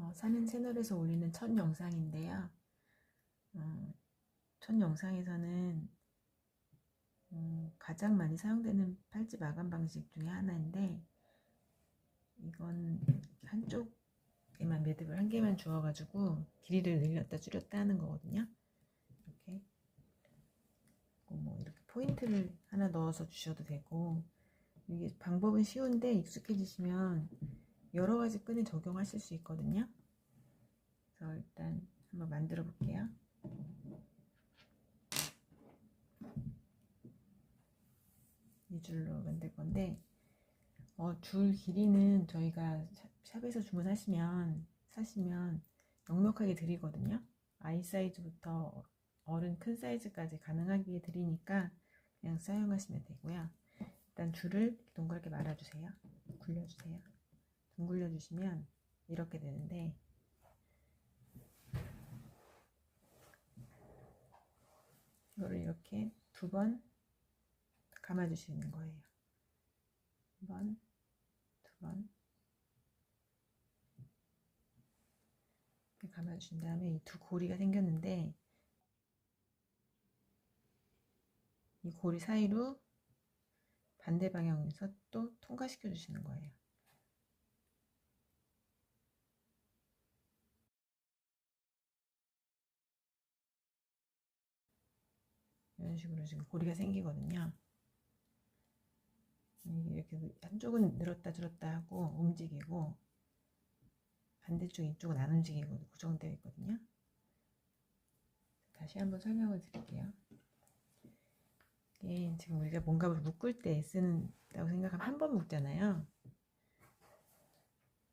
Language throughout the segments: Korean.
어, 사는 채널에서 올리는 첫 영상인데요. 어, 첫 영상에서는 음, 가장 많이 사용되는 팔찌 마감 방식 중에 하나인데 이건 한쪽에만 매듭을 한 개만 주어가지고 길이를 늘렸다 줄였다 하는 거거든요. 이렇게 뭐 이렇게 포인트를 하나 넣어서 주셔도 되고 이게 방법은 쉬운데 익숙해지시면 여러 가지 끈에 적용하실 수 있거든요. 그래서 일단 한번 만들어 볼게요. 이 줄로 만들 건데 어, 줄 길이는 저희가 샵- 샵에서 주문하시면 사시면 넉넉하게 드리거든요. 아이 사이즈부터 어른 큰 사이즈까지 가능하게 드리니까 그냥 사용하시면 되고요. 일단 줄을 동그랗게 말아주세요. 굴려주세요. 둥글려 주시면 이렇게 되는데 이거를 이렇게 두 번 감아 주시는 거예요. 한 번, 두 번. 감아 주신 다음에 이 두 고리가 생겼는데 이 고리 사이로 반대 방향에서 또 통과시켜 주시는 거예요. 이런 식으로 지금 고리가 생기거든요. 이렇게 한쪽은 늘었다 줄었다 하고 움직이고 반대쪽 이쪽은 안 움직이고 고정되어 있거든요. 다시 한번 설명을 드릴게요. 이게 지금 우리가 뭔가 묶을 때 쓰는다고 생각하면 한 번 묶잖아요.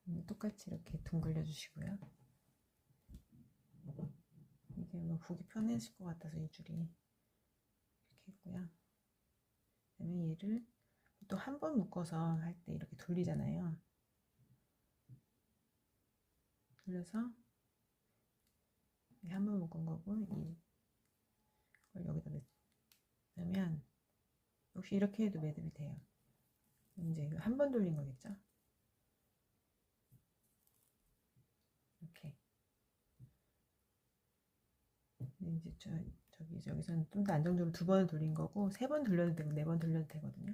음, 똑같이 이렇게 둥글려 주시고요. 이게 뭐 보기 편해질 것 같아서 이 줄이 이렇게 했고요. 그다음에 얘를 또 한 번 묶어서 할 때 이렇게 돌리잖아요. 돌려서 한 번 묶은 거고 이걸 여기다 넣으면 역시 이렇게 해도 매듭이 돼요. 이제 한 번 돌린 거겠죠? 이렇게. 이제 저 저기 여기서는 좀 더 안정적으로 두 번을 돌린 거고 세 번 돌려도 되고 네 번 돌려도 되거든요.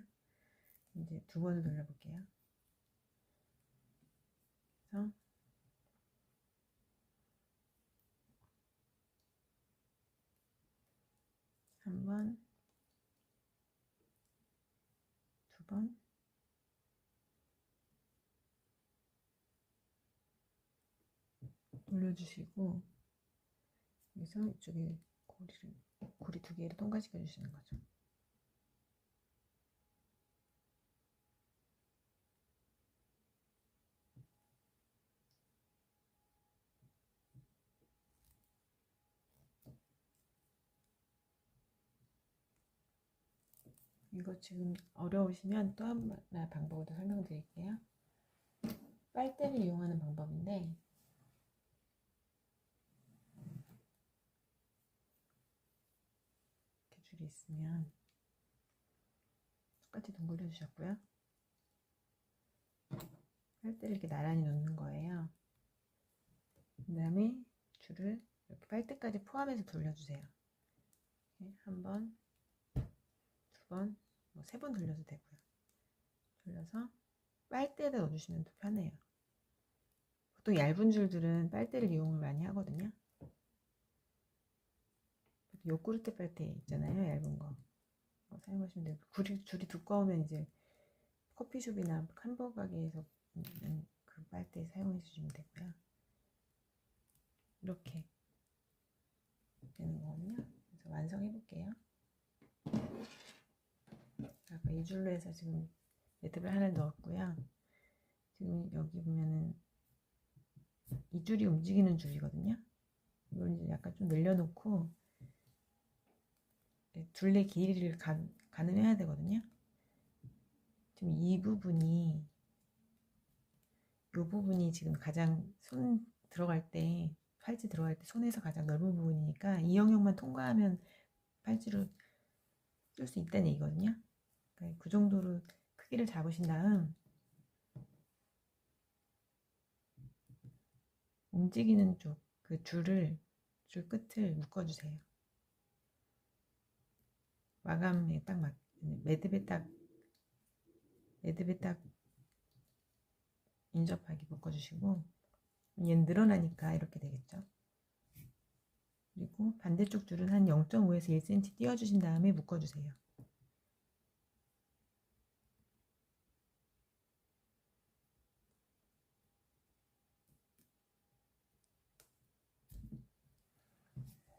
이제 두 번을 돌려볼게요. 그래서 한 번, 두 번, 돌려주시고 여기서 이쪽에 고리를 고리 두 개를 통과시켜 주시는 거죠. 이거 지금 어려우시면 또 하나 방법을 더 설명드릴게요. 빨대를 이용하는 방법인데 이렇게 줄이 있으면 똑같이 둥글려 주셨고요. 빨대를 이렇게 나란히 놓는 거예요. 그 다음에 줄을 이렇게 빨대까지 포함해서 돌려주세요. 한 번, 두 번, 뭐 세 번 돌려도 되고요. 돌려서 빨대에다 넣어주시면 더 편해요. 보통 얇은 줄들은 빨대를 이용을 많이 하거든요. 요구르트 빨대 있잖아요, 얇은 거. 그거 사용하시면 되고 줄이, 줄이 두꺼우면 이제 커피숍이나 햄버거 가게에서 있는 그 빨대 사용해 주시면 되고요. 이렇게 되는 거거든요. 그래서 완성해 볼게요. 아까 이 줄로 해서 지금 매듭을 하나 넣었고요. 지금 여기 보면은 이 줄이 움직이는 줄이거든요. 이걸 이제 약간 좀 늘려놓고 둘레 길이를 가, 가늠해야 되거든요. 지금 이 부분이 이 부분이 지금 가장 손 들어갈 때 팔찌 들어갈 때 손에서 가장 넓은 부분이니까 이 영역만 통과하면 팔찌로 쓸 수 있다는 얘기거든요. 그러니까 그 정도로 크기를 잡으신 다음 움직이는 쪽 그 줄을 줄 끝을 묶어주세요. 마감에 딱 맞, 매듭에 딱 매듭에 딱 인접하게 묶어주시고 얘는 늘어나니까 이렇게 되겠죠. 그리고 반대쪽 줄은 한 0.5에서 1cm 띄워주신 다음에 묶어주세요.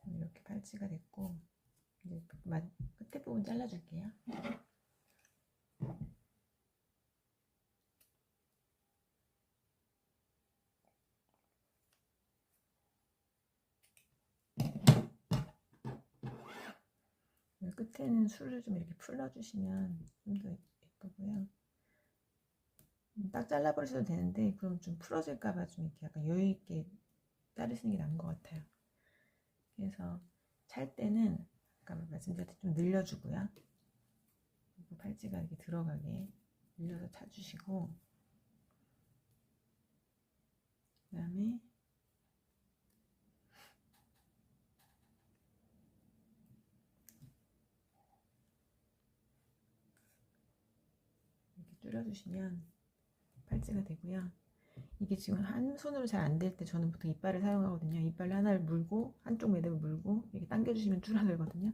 이렇게 팔찌가 됐고 이제 끝에 부분 잘라줄게요. 끝에는 술을 좀 이렇게 풀어주시면 좀 더 예쁘고요. 딱 잘라버리셔도 되는데 그럼 좀 풀어질까봐 좀 이렇게 약간 여유있게 자르시는 게 나은 것 같아요. 그래서 찰 때는 아까 말씀드렸듯이 좀 늘려주고요. 팔찌가 이렇게 들어가게 늘려서 차주시고 그 다음에 이렇게 줄여주시면 팔찌가 되고요. 이게 지금 한 손으로 잘 안 될 때 저는 보통 이빨을 사용하거든요. 이빨 하나를 물고 한쪽 매듭을 물고 이렇게 당겨주시면 줄어들거든요.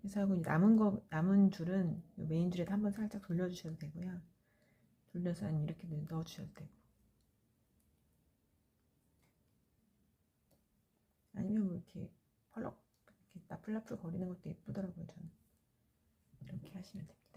그래서 하고 남은 거 남은 줄은 메인 줄에 한번 살짝 돌려주셔도 되고요. 돌려서 아니면 이렇게 넣어주셔도 되고 아니면 뭐 이렇게 펄럭 이렇게 나풀나풀 거리는 것도 예쁘더라고요. 저는 이렇게 하시면 됩니다.